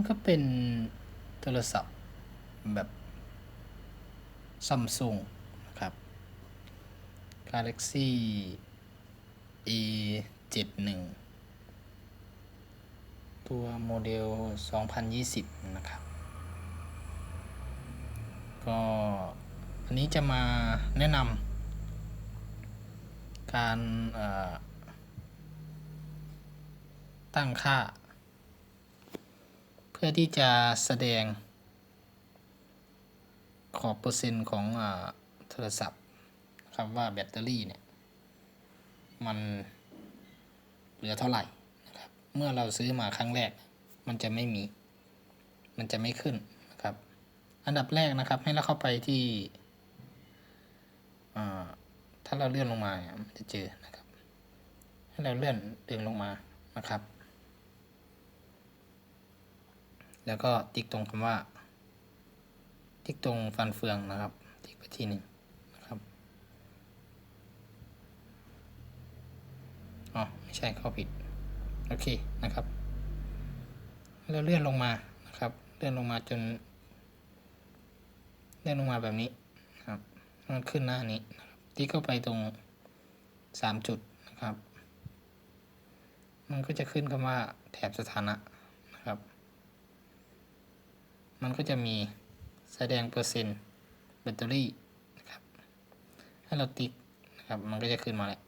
นี่ก็เป็นโทรศัพท์แบบซัมซุงนะครับ Galaxy A 7 1ตัวโมเดล 2020 นะครับ ก็อันนี้จะมาแนะนำการตั้งค่า พื่อที่จะแสดงขอบเปอร์เซ็นต์ของอโทรศัพท์ครับว่าแบตเตอรี่เนี่ย มันเหลือเท่าไหร่นะครับเมื่อเราซื้อมาครั้งแรก มันจะไม่มี มันจะไม่ขึ้นนะครับ อันดับแรกนะครับให้เราเข้าไปที่ถ้าเราเลื่อนลงมาเนี่ยมันจะเจอนะครับ ให้เราเลื่อนดึงลงมานะครับ แล้วก็ติ๊กตรงคำว่า ติ๊กตรงฟันเฟืองนะครับ ติ๊กไปที่หนึ่งนะครับอ๋อไม่ใช่เข้าผิด โอเคนะครับแล้วเลื่อนลงมานะครับ เลื่อนลงมาจน เลื่อนลงมาแบบนี้นะครับมันขึ้นหน้านี้ติ๊กเข้าไปตรงสามจุดนะครับ มันก็จะขึ้นคำว่าแถบสถานะนะครับ มันก็จะมีแสดงเปอร์เซ็นต์แบตเตอรี่นะครับให้เราติ๊กนะครับมันก็จะขึ้นมาแล้ว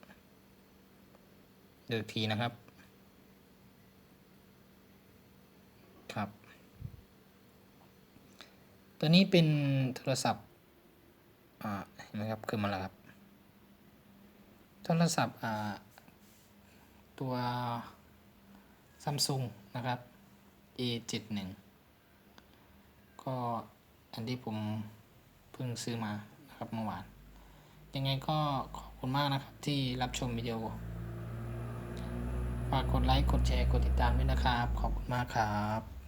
ดูทีนะครับครับ ตัวนี้เป็นโทรศัพท์อ่าเห็นไหมครับขึ้นมาแล้วครับ โทรศัพท์อ่าตัวซัมซุงนะครับ A71 ก็อันที่ผมเพิ่งซื้อมานะครับเมื่อวาน ยังไงก็ขอบคุณมากนะครับที่รับชมวิดีโอ ฝากกดไลค์ กดแชร์ กดติดตามด้วยนะครับ ขอบคุณมากครับ